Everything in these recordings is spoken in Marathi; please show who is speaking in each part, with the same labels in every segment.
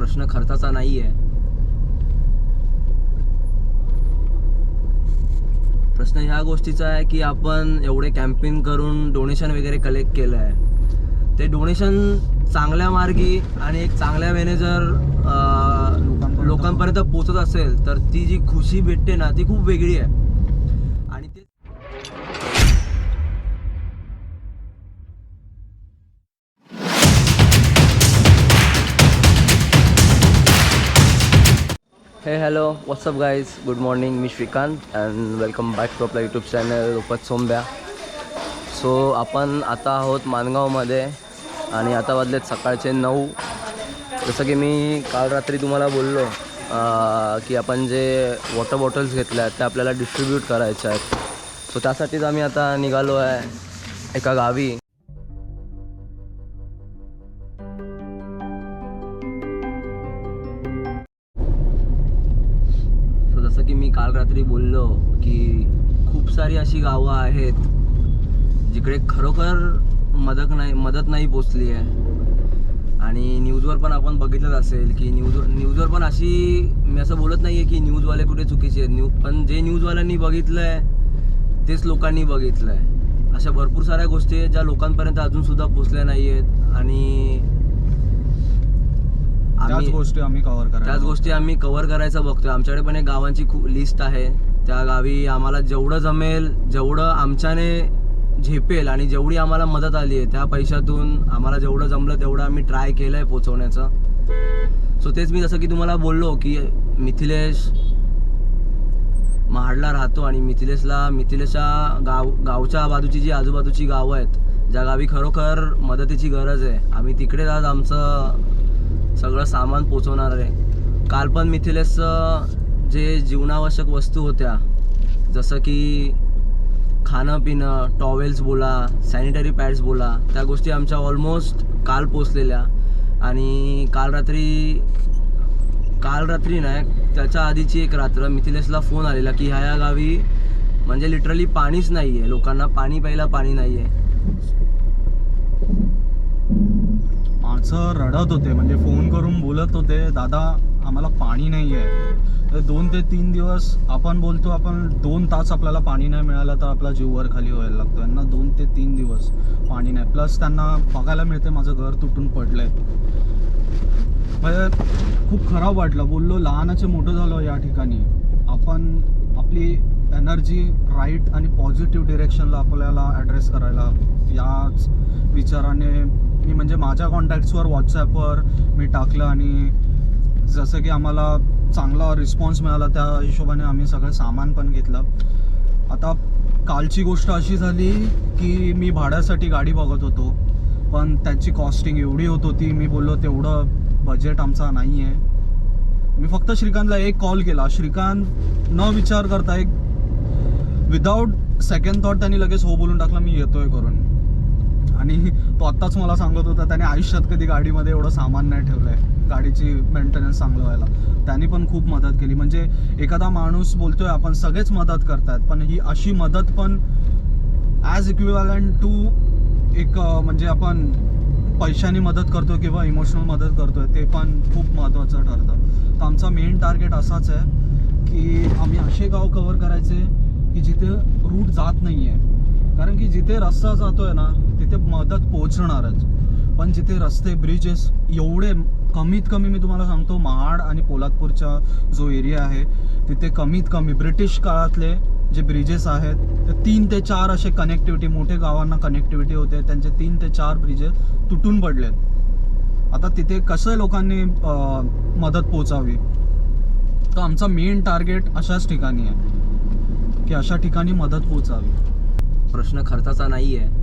Speaker 1: प्रश्न खर्चाचा नाही आहे प्रश्न ह्या गोष्टीचा आहे की आपण एवढे कॅम्पेन करून डोनेशन वगैरे कलेक्ट केलं आहे ते डोनेशन चांगल्या मार्गी आणि एक चांगल्या वेने जर
Speaker 2: लोकांपर्यंत
Speaker 1: पोचत असेल तर ती जी खुशी भेटते ना ती खूप वेगळी आहे. हे hello what's up guys good morning me Shrikant and welcome back to आपला यूट्यूब चॅनल रुपत सोंब्या सो आपण आता आहोत मानगावमध्ये आणि आता वाजलेत सकाळचे नऊ. जसं की मी काल रात्री तुम्हाला बोललो की आपण जे वॉटर बॉटल्स घेतल्या आहेत त्या आपल्याला डिस्ट्रीब्यूट करायच्या आहेत. सो त्यासाठीच आम्ही आता निघालो आहे एका गावी. काल रात्री बोललो की खूप सारी अशी गावं आहेत जिकडे खरोखर मदत नाही मदत नाही पोचली आहे. आणि न्यूजवर पण आपण बघितलंच असेल की न्यूज न्यूजवर पण अशी मी असं बोलत नाही आहे की न्यूजवाले कुठे चुकीचे आहेत. न्यू पण जे न्यूजवाल्यांनी बघितलं आहे तेच लोकांनी बघितलं आहे अशा भरपूर साऱ्या गोष्टी आहेत ज्या लोकांपर्यंत अजूनसुद्धा पोचल्या नाही आहेत आणि
Speaker 2: त्याच
Speaker 1: आम्ही
Speaker 2: गोष्टी आम्ही कव्हर करा
Speaker 1: त्याच गोष्टी आम्ही कव्हर करायचं बघतोय. आमच्याकडे पण एक गावांची खूप लिस्ट आहे. त्या गावी आम्हाला जेवढं जमेल जेवढं आमच्याने झेपेल आणि जेवढी आम्हाला मदत आली आहे त्या पैशातून आम्हाला जेवढं जमलं तेवढं आम्ही ट्राय केलं आहे पोचवण्याचं सो तेच मी जसं की तुम्हाला बोललो की मिथिलेश महाडला राहतो आणि मिथिलेशला मिथिलेशच्या गाव गावच्या बाजूची जी आजूबाजूची गावं आहेत ज्या गावी खरोखर मदतीची गरज आहे. आम्ही तिकडेच आज आमचं सगळं सामान पोचवणार आहे. काल पण मिथिलेसचं जे जीवनावश्यक वस्तू होत्या जसं की खाणं पिणं टॉवेल्स बोला सॅनिटरी पॅड्स बोला त्या गोष्टी आमच्या ऑलमोस्ट काल पोचलेल्या. आणि काल रात्री काल रात्री नाही त्याच्या आधीची एक रात्र मिथिलेसला फोन आलेला की ह्या या गावी म्हणजे लिटरली पाणीच नाही आहे लोकांना पाणी प्यायला पाणी नाही आहे
Speaker 2: माणसं रडत होते म्हणजे फोन करून बोलत होते दादा आम्हाला पाणी नाही आहे तर दोन ते तीन दिवस आपण बोलतो आपण दोन तास आपल्याला पाणी नाही मिळालं तर आपला जीववर खाली व्हायला लागतो. यांना दोन ते तीन दिवस पाणी नाही. प्लस त्यांना बघायला मिळते माझं घर तुटून पडलं म्हणजे खूप खराब वाटलं. बोललो लहानाचे मोठं झालो या ठिकाणी. आपण आपली एनर्जी राईट आणि पॉझिटिव्ह डिरेक्शनला आपल्याला ॲड्रेस करायला याच विचाराने मी म्हणजे माझ्या कॉन्टॅक्ट्सवर व्हॉट्सॲपवर मी टाकलं आणि जसं की आम्हाला चांगला रिस्पॉन्स मिळाला त्या हिशोबाने आम्ही सगळं सामान पण घेतलं. आता कालची गोष्ट अशी झाली की मी भाड्यासाठी गाडी बघत होतो पण त्याची कॉस्टिंग एवढी होत होती मी बोललो तेवढं बजेट आमचा नाही आहे मी फक्त श्रीकांतला एक कॉल केला. श्रीकांत न विचार करता एक विदाऊट सेकंड थॉट त्यांनी लगेच हो बोलून टाकला मी येतोय करून. आणि तो आत्ताच मला सांगत होता त्याने आयुष्यात कधी गाडीमध्ये एवढं सामान नाही ठेवलंय. गाडीची मेंटेनन्स चांगलं व्हायला. त्यांनी पण खूप मदत केली. म्हणजे एखादा माणूस बोलतोय आपण सगळेच मदत करतायत पण ही अशी मदत पण ॲज इक्विवलंट टू एक म्हणजे आपण पैशाने मदत करतो किंवा इमोशनल मदत करतोय ते पण खूप महत्त्वाचं ठरतं. तर आमचा मेन टार्गेट असाच आहे की आम्ही असे गाव कवर करायचे की जिथे रूट जात नाही आहे कारण की जिथे रस्ता जातोय ना तिथे मदत पोहोचणारच. पण जिथे रस्ते ब्रिजेस एवढे कमीत कमी मी तुम्हाला सांगतो महाड आणि पोलादपूरचा जो एरिया आहे तिथे कमीत कमी ब्रिटिश काळातले जे ब्रिजेस आहेत ते तीन ते चार असे कनेक्टिव्हिटी मोठे गावांना कनेक्टिव्हिटी होते. त्यांचे तीन ते चार ब्रिजेस तुटून पडलेत. आता तिथे कसं लोकांनी मदत पोचावी तर आमचा मेन टार्गेट अशाच ठिकाणी आहे की अशा ठिकाणी मदत पोचावी
Speaker 1: प्रश्न खर्चाचा नाही आहे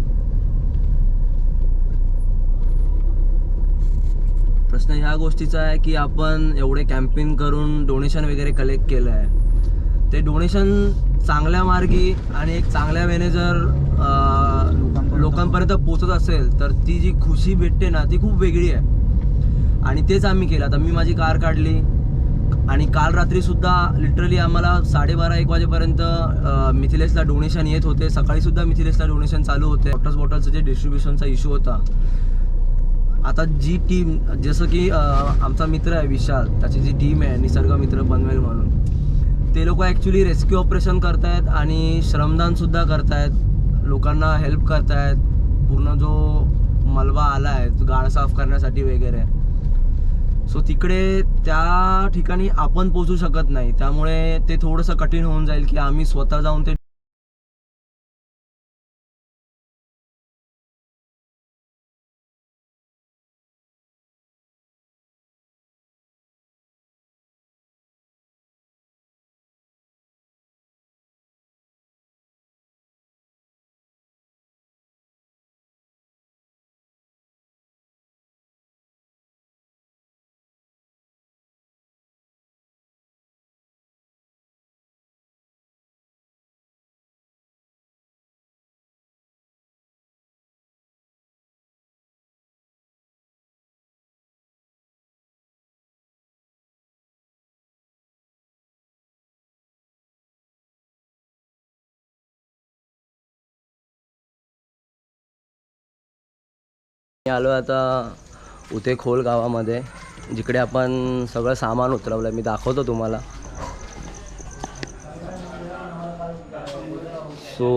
Speaker 1: प्रश्न ह्या गोष्टीचा आहे की आपण एवढे कॅम्पेन करून डोनेशन वगैरे कलेक्ट केलं आहे ते डोनेशन चांगल्या मार्गी आणि एक चांगल्या वेने जर
Speaker 2: लोकांपर्यंत
Speaker 1: पोचत असेल तर ती जी खुशी भेटते ना ती खूप वेगळी आहे. आणि तेच आम्ही केलं. आता मी माझी कार काढली. आणि काल रात्री सुद्धा लिटरली आम्हाला साडेबारा एक वाजेपर्यंत मिथिलेशला मिथिलेसला डोनेशन येत होते. सकाळी सुद्धा मिथिलेसला डोनेशन चालू होते. वॉटर बॉटलचं जे डिस्ट्रीब्युशनचा इश्यू होता. आता जी टीम जसं की आमचा मित्र आहे विशाल त्याची जी टीम आहे निसर्ग मित्र पनवेल म्हणून ते लोक ॲक्च्युली रेस्क्यू ऑपरेशन करतायत आणि श्रमदानसुद्धा करतायत. लोकांना हेल्प करतायत. पूर्ण जो मलबा आला आहे तो गाळ साफ करण्यासाठी वगैरे. सो तिकडे त्या ठिकाणी आपण पोचू शकत नाही. त्यामुळे ते थोडंसं कठीण होऊन जाईल की आम्ही स्वतः जाऊन ते मी आलो आता उते खोल गावामध्ये जिकडे आपण सगळं सामान उतरवलं मी दाखवतो तुम्हाला. सो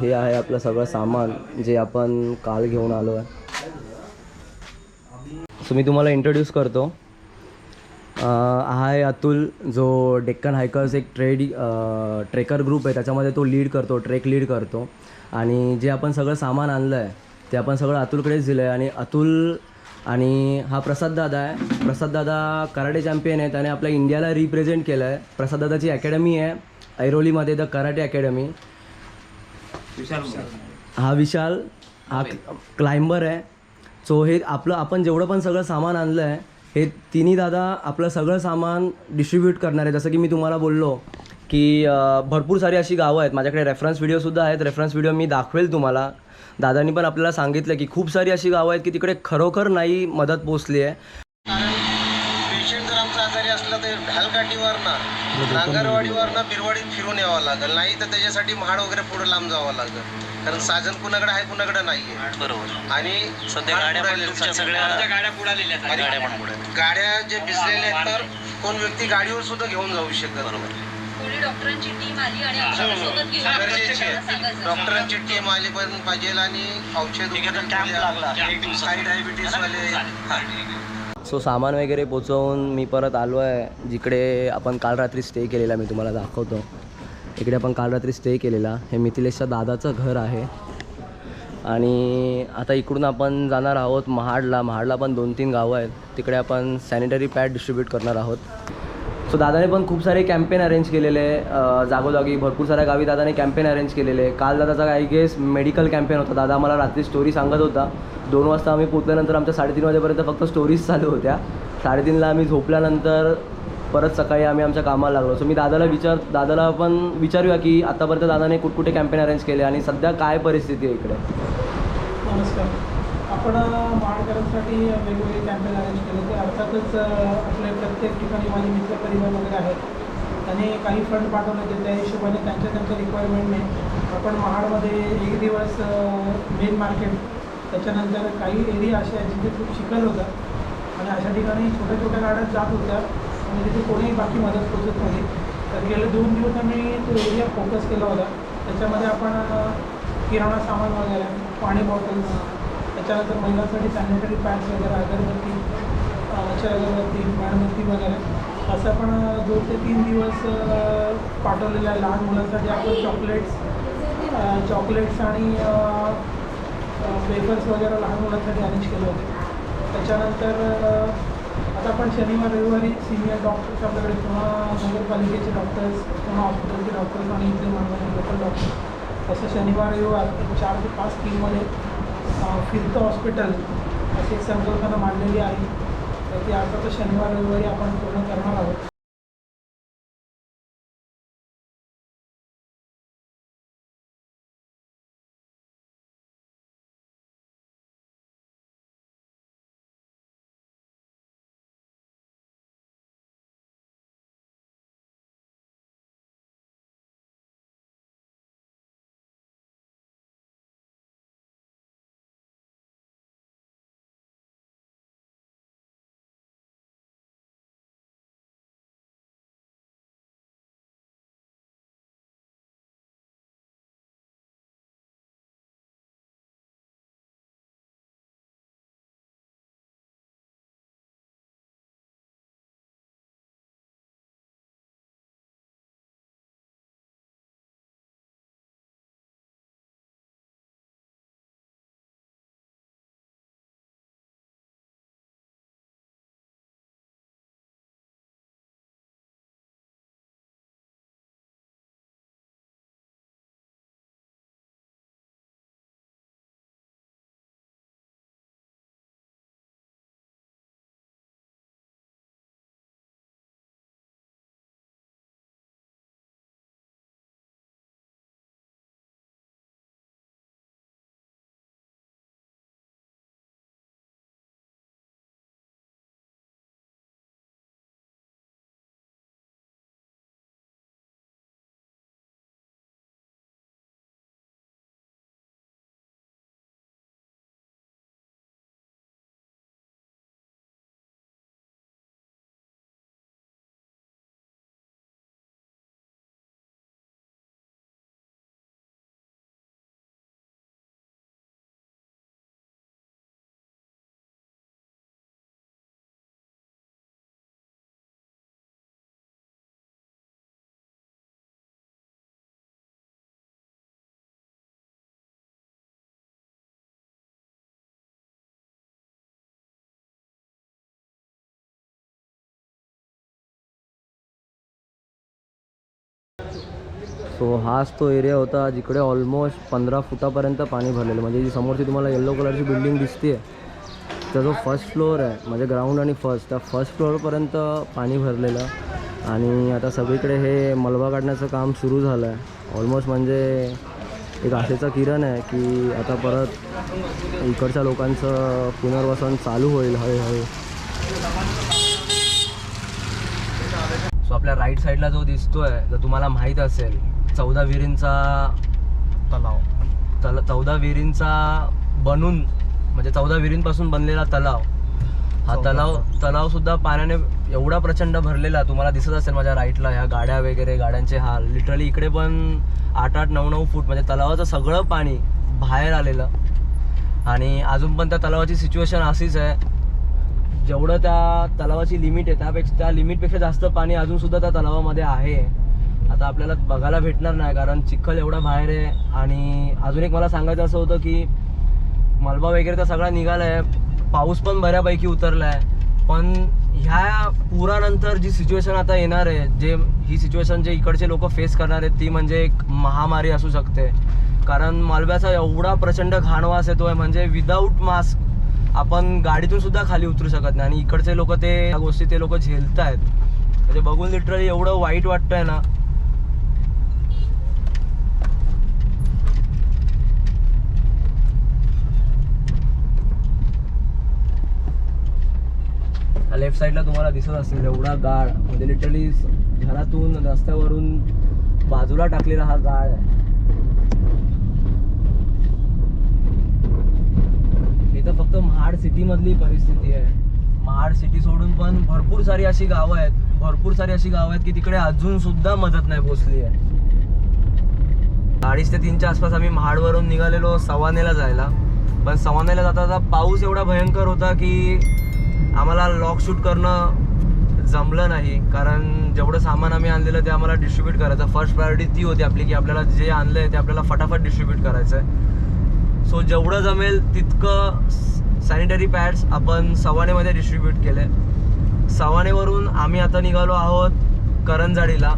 Speaker 1: हे आहे आपलं सगळं सामान जे आपण काल घेऊन आलो आहे. सो मी तुम्हाला इंट्रोड्यूस करतो. हा आहे अतुल जो डेक्कन हायकर्स एक ट्रेड ट्रेकर ग्रुप आहे. त्याच्यामध्ये तो लीड करतो ट्रेक लीड करतो. आणि जे आपण सगळं सामान आणलं आहे ते आपण सगळं अतुलकडेच दिलं आहे आणि अतुल आणि हा प्रसाद दादा आहे. प्रसाद दादा कराटे चॅम्पियन आहे त्याने आपल्या इंडियाला रिप्रेझेंट केलं आहे प्रसाद दादाची अकॅडमी आहे. ऐरोलीमध्ये द कराटे अकॅडमी हा विशाल हा क्लाइंबर आहे. सो हे आपलं आपण जेवढं पण सगळं सामान आणलं आहे हे तिन्ही दादा आपलं सगळं सामान डिस्ट्रीब्यूट करणार आहे जसं की मी तुम्हाला बोललो की भरपूर सारी अशी गावं आहेत. माझ्याकडे रेफरन्स व्हिडिओसुद्धा आहेत. रेफरन्स व्हिडिओ मी दाखवेल तुम्हाला. दादांनी पण आपल्याला सांगितलं की खूप सारी अशी गावं आहेत की तिकडे खरोखर नाही मदत पोचली आहे.
Speaker 3: कारण पेशंट जर आमचा आजारी असला तर ढालकाठीवरनं नांगरवाडीवरनं बिरवाडीत फिरून यावं लागेल. नाही तर त्याच्यासाठी महाड वगैरे पुढे लांब जावं लागेल. कारण साधन कुणाकडे आहे कुणाकडे नाहीये.
Speaker 4: बरोबर.
Speaker 3: आणि
Speaker 4: सध्या. गाड्या
Speaker 3: जे भिजलेल्या आहेत तर कोण व्यक्ती गाडीवर सुद्धा घेऊन जाऊ शकत
Speaker 4: बरोबर.
Speaker 5: थोडी डॉक्टरांची टीम आली आणि औषध सोबत घेऊन
Speaker 3: गरजेची आहे.
Speaker 5: सांगायचं.
Speaker 3: डॉक्टरांची टीम आली पण पाहिजे आणि औषध
Speaker 4: ठीक आहे, तर
Speaker 3: वगैरे
Speaker 4: कॅम्प
Speaker 3: गोळ्या,
Speaker 4: लागला. एक दिवसाचा.
Speaker 3: काही डायबिटीस वाले हा.
Speaker 1: सो सामान वगैरे पोचवून मी परत आलो आहे जिकडे आपण काल रात्री स्टे केलेला मी तुम्हाला दाखवतो इकडे आपण काल रात्री स्टे केलेला हे मिथिलेशच्या दादाचं घर आहे आणि आता इकडून आपण जाणार आहोत महाडला महाडला पण दोन तीन गावं आहेत तिकडे आपण सॅनिटरी पॅड डिस्ट्रीब्यूट करणार आहोत सो दादाने पण खूप सारे कॅम्पेन अरेंज केलेले जागोजागी भरपूर साऱ्या गावी दादाने कॅम्पेन अरेंज केलेले. काल दादाचा आय गेस मेडिकल कॅम्पेन होता. दादा मला रात्री स्टोरी सांगत होता. दोन वाजता आम्ही पोचल्यानंतर आमच्या साडेतीन वाजेपर्यंत फक्त स्टोरीज चालू होत्या. साडेतीनला आम्ही झोपल्यानंतर परत सकाळी आम्ही आमच्या कामाला लागलो. सो मी दादाला विचार दादाला पण विचारूया की आतापर्यंत दादाने कुठकुठे कॅम्पेन अरेंज केले आणि सध्या काय परिस्थिती आहे इकडे?
Speaker 6: नमस्कार. आपण महाडकरांसाठी वेगवेगळे कॅम्पेन अरेंज केले ते अर्थातच आपले प्रत्येक ठिकाणी माझे मित्र परिवार वगैरे आहेत. त्यांनी काही फंड पाठवले होते त्या हिशोबाने त्यांच्या त्यांच्या रिक्वायरमेंटने आपण महाडमध्ये एक दिवस मेन मार्केट त्याच्यानंतर काही एरिया असे आहेत जिथे खूप शिकल होतं. आणि अशा ठिकाणी छोट्या छोट्या गाड्यात जात होत्या. आणि तिथे कोणीही बाकी मदत पोचत नव्हती. तर गेले दोन दिवस आम्ही तो एरिया फोकस केला होता. त्याच्यामध्ये आपण किराणा सामान वगैरे पाणी बॉटल्स त्याच्यानंतर महिलांसाठी सॅनिटरी पॅड्स वगैरे अगरबत्ती अच्या अगरबत्ती मेणबत्ती वगैरे. असं पण दोन ते तीन दिवस पाठवलेलं आहे लहान मुलांसाठी आपण चॉकलेट्स चॉकलेट्स आणि वेफर्स वगैरे लहान मुलांसाठी अरेंज केले होते. त्याच्यानंतर आता आपण शनिवार रविवारी सिनियर डॉक्टर्स आपल्याकडे पुन्हा नगरपालिकेचे डॉक्टर्स पुन्हा हॉस्पिटलचे डॉक्टर्स आणि इथले मानवाने लोकल डॉक्टर असं शनिवार रविवार चार ते पाच टीममध्ये फिरतं हॉस्पिटल अशी एक संकल्पना मांडलेली आहे. तर ती आता तर शनिवार रविवारी आपण पूर्ण करणार आहोत.
Speaker 1: सो हाच तो एरिया होता जिकडे ऑलमोस्ट पंधरा फुटापर्यंत पाणी भरलेलं. म्हणजे जी समोरची तुम्हाला येल्लो कलरची बिल्डिंग दिसते तर जो फर्स्ट फ्लोअर आहे. म्हणजे ग्राउंड आणि फर्स्ट त्या फर्स्ट फ्लोअरपर्यंत पाणी भरलेलं. आणि आता सगळीकडे हे मलबा काढण्याचं काम सुरू झालं आहे ऑलमोस्ट म्हणजे एक आशेचा किरण आहे की आता परत इकडच्या लोकांचं पुनर्वसन चालू होईल हळूहळू. सो आपल्या राईट साईडला जो दिसतोय जर तुम्हाला माहीत असेल चौदा विहिरींचा
Speaker 2: तलाव.
Speaker 1: तल चौदा विहिरींचा बनून म्हणजे चौदा विहिरींपासून बनलेला तलाव. हा. तलाव तलाव सुद्धा पाण्याने एवढा प्रचंड भरलेला तुम्हाला दिसत असेल माझ्या राईटला ह्या गाड्या वगैरे गाड्यांचे हाल. लिटरली इकडे पण आठ आठ नऊ नऊ फूट म्हणजे तलावाचं सगळं पाणी बाहेर आलेलं. आणि अजून पण त्या तलावाची सिच्युएशन अशीच आहे. जेवढं त्या तलावाची लिमिट आहे त्यापेक्षा त्या लिमिटपेक्षा जास्त पाणी अजून सुद्धा त्या तलावामध्ये आहे. आता आपल्याला बघायला भेटणार नाही कारण चिखल एवढा बाहेर आहे. आणि अजून एक मला सांगायचं असं होतं की मलबा वगैरे तर सगळा निघाला आहे पाऊस पण बऱ्यापैकी उतरला आहे पण ह्या पुरानंतर जी सिच्युएशन आता येणार आहे जे ही सिच्युएशन जे इकडचे लोक फेस करणार आहेत ती म्हणजे एक महामारी असू शकते. कारण मलब्याचा एवढा प्रचंड घाणवास आहे म्हणजे विदाऊट मास्क आपण गाडीतून सुद्धा खाली उतरू शकत नाही. आणि इकडचे लोक ते या गोष्टी ते लोक झेलत आहेत म्हणजे बघून लिटरली एवढं वाईट वाटतंय ना लेफ्ट साईडला तुम्हाला दिसत असेल एवढा गाळ. म्हणजे लिटरली घरातून रस्त्यावरून बाजूला टाकलेला हा गाळ आहे. हे तर फक्त महाड सिटीमधली परिस्थिती आहे. महाड सिटी सोडून पण भरपूर सारी अशी गावं आहेत. भरपूर सारी अशी गावं आहेत की तिकडे अजून सुद्धा मदत नाही पोचली आहे. अडीच ते तीनच्या आसपास आम्ही महाडवरून निघालेलो सवानेला जायला. पण सवानेला जाता जाता पाऊस एवढा भयंकर होता की आम्हाला लॉक शूट करणं जमलं नाही. कारण जेवढं सामान आम्ही आणलेलं ते आम्हाला डिस्ट्रीब्यूट करायचं. फर्स्ट प्रायोरिटी ती होती आपली की आपल्याला जे आणलं आहे ते आपल्याला फटाफट डिस्ट्रीब्यूट करायचं आहे सो जेवढं जमेल तितकं सॅनिटरी पॅड्स आपण सवानेमध्ये डिस्ट्रीब्यूट केले सवानेवरून आम्ही आता निघालो आहोत करंजाडीला.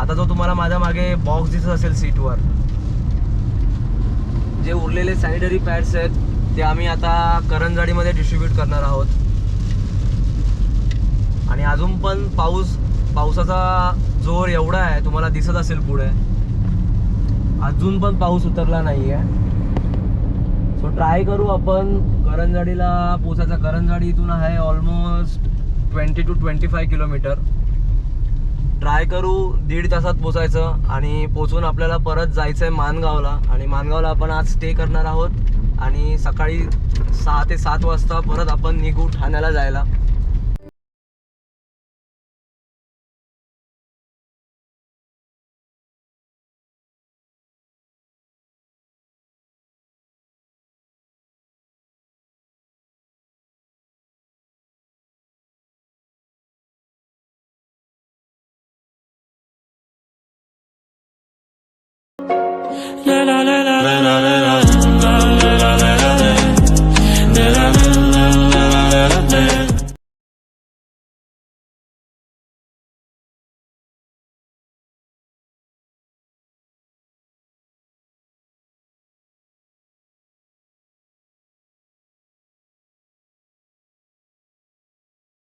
Speaker 1: आता जो तुम्हाला माझ्या मागे बॉक्स दिसत असेल सीटवर जे उरलेले सॅनिटरी पॅड्स आहेत ते आम्ही आता करंजाडीमध्ये डिस्ट्रीब्यूट करणार आहोत. आणि अजून पण पाऊस पावसाचा जोर एवढा आहे तुम्हाला दिसत असेल पुढे. अजून पण पाऊस उतरला नाही आहे सो ट्राय करू आपण. करंजाडीला पोचायचा करंजाडी इथून आहे almost twenty two twenty five kilometre try करू दीड तासात पोचायचं आणि पोचून आपल्याला परत जायचं आहे मानगावला. आणि मानगावला आपण आज स्टे करणार आहोत. आणि सकाळी सहा ते सात वाजता परत आपण निघू ठाण्याला जायला.